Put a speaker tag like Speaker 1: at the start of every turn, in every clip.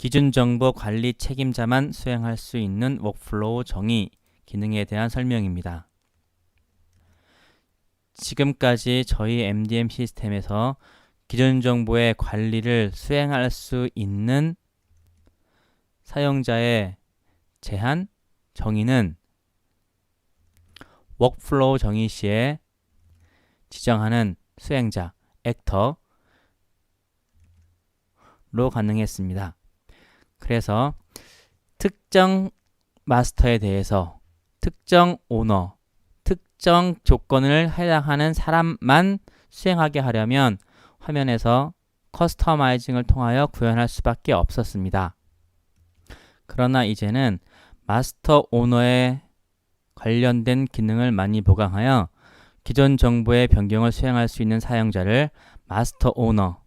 Speaker 1: 기준 정보 관리 책임자만 수행할 수 있는 워크플로우 정의 기능에 대한 설명입니다. 지금까지 저희 MDM 시스템에서 기존 정보의 관리를 수행할 수 있는 사용자의 제한 정의는 워크플로우 정의 시에 지정하는 수행자 액터로 가능했습니다. 그래서 특정 마스터에 대해서 특정 오너, 특정 조건을 해당하는 사람만 수행하게 하려면 화면에서 커스터마이징을 통하여 구현할 수밖에 없었습니다. 그러나 이제는 마스터 오너에 관련된 기능을 많이 보강하여 기존 정보의 변경을 수행할 수 있는 사용자를 마스터 오너,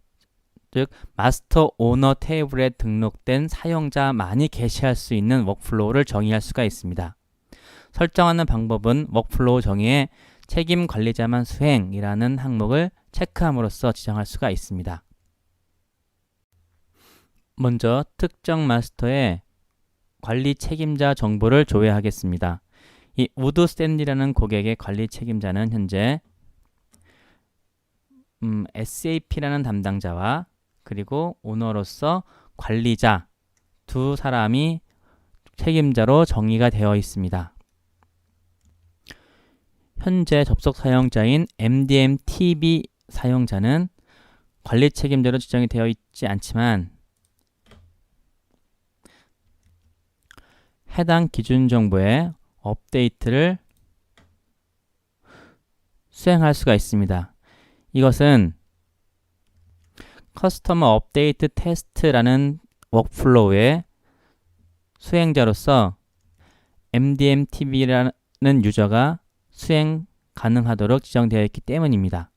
Speaker 1: 즉 마스터 오너 테이블에 등록된 사용자만이 게시할 수 있는 워크플로우를 정의할 수가 있습니다. 설정하는 방법은 워크플로우 정의에 책임 관리자만 수행이라는 항목을 체크함으로써 지정할 수가 있습니다. 먼저 특정 마스터의 관리 책임자 정보를 조회하겠습니다. 이 우드 스탠리라는 고객의 관리 책임자는 현재 음, SAP라는 담당자와 그리고 오너로서 관리자 두 사람이 책임자로 정의가 되어 있습니다. 현재 접속 사용자인 MDM TV 사용자는 관리 책임자로 지정이 되어 있지 않지만 해당 기준 정보의 업데이트를 수행할 수가 있습니다. 이것은 커스터머 업데이트 테스트라는 워크플로우의 수행자로서 MDM TV라는 유저가 수행 가능하도록 지정되어 있기 때문입니다.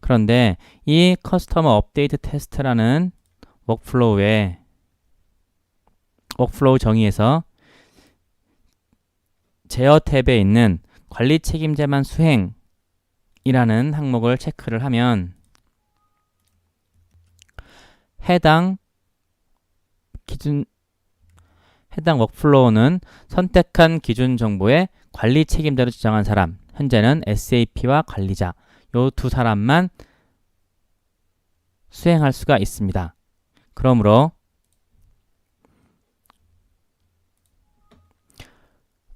Speaker 1: 그런데 이 커스터머 업데이트 테스트라는 워크플로우의 워크플로우 정의에서 제어 탭에 있는 관리 책임자만 수행이라는 항목을 체크를 하면 해당 기준 해당 워크플로우는 선택한 기준 정보의 관리 책임자로 지정한 사람, 현재는 SAP와 관리자, 요 두 사람만 수행할 수가 있습니다. 그러므로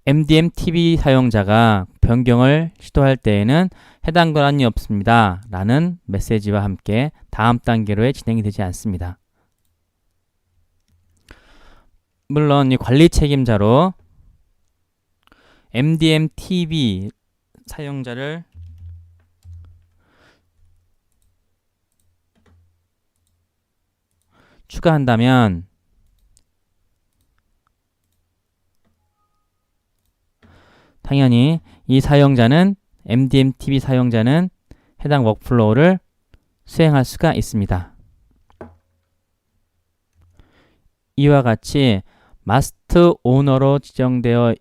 Speaker 1: MDM TV 사용자가 변경을 시도할 때에는 해당 권한이 없습니다. 라는 메시지와 함께 다음 단계로의 진행이 되지 않습니다. 물론 이 관리 책임자로 MDM TV 사용자를 추가한다면 당연히 이 사용자는 MDM TV 사용자는 해당 워크플로우를 수행할 수가 있습니다. 이와 같이 마스트 오너로 지정되어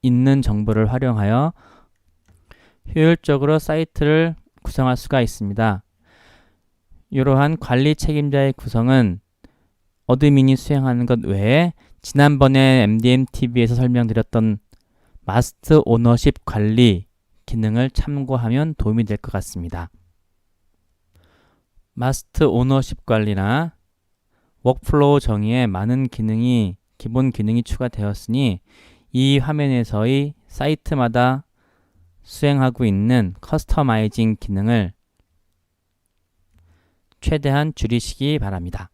Speaker 1: 있는 정보를 활용하여 효율적으로 사이트를 구성할 수가 있습니다. 이러한 관리 책임자의 구성은 어드민이 수행하는 것 외에 지난번에 MDM-TV에서 설명드렸던 마스트 오너십 관리 기능을 참고하면 도움이 될 것 같습니다. 마스트 오너십 관리나 워크플로우 정의에 많은 기능이 기본 기능이 추가되었으니 이 화면에서의 사이트마다 수행하고 있는 커스터마이징 기능을 최대한 줄이시기 바랍니다.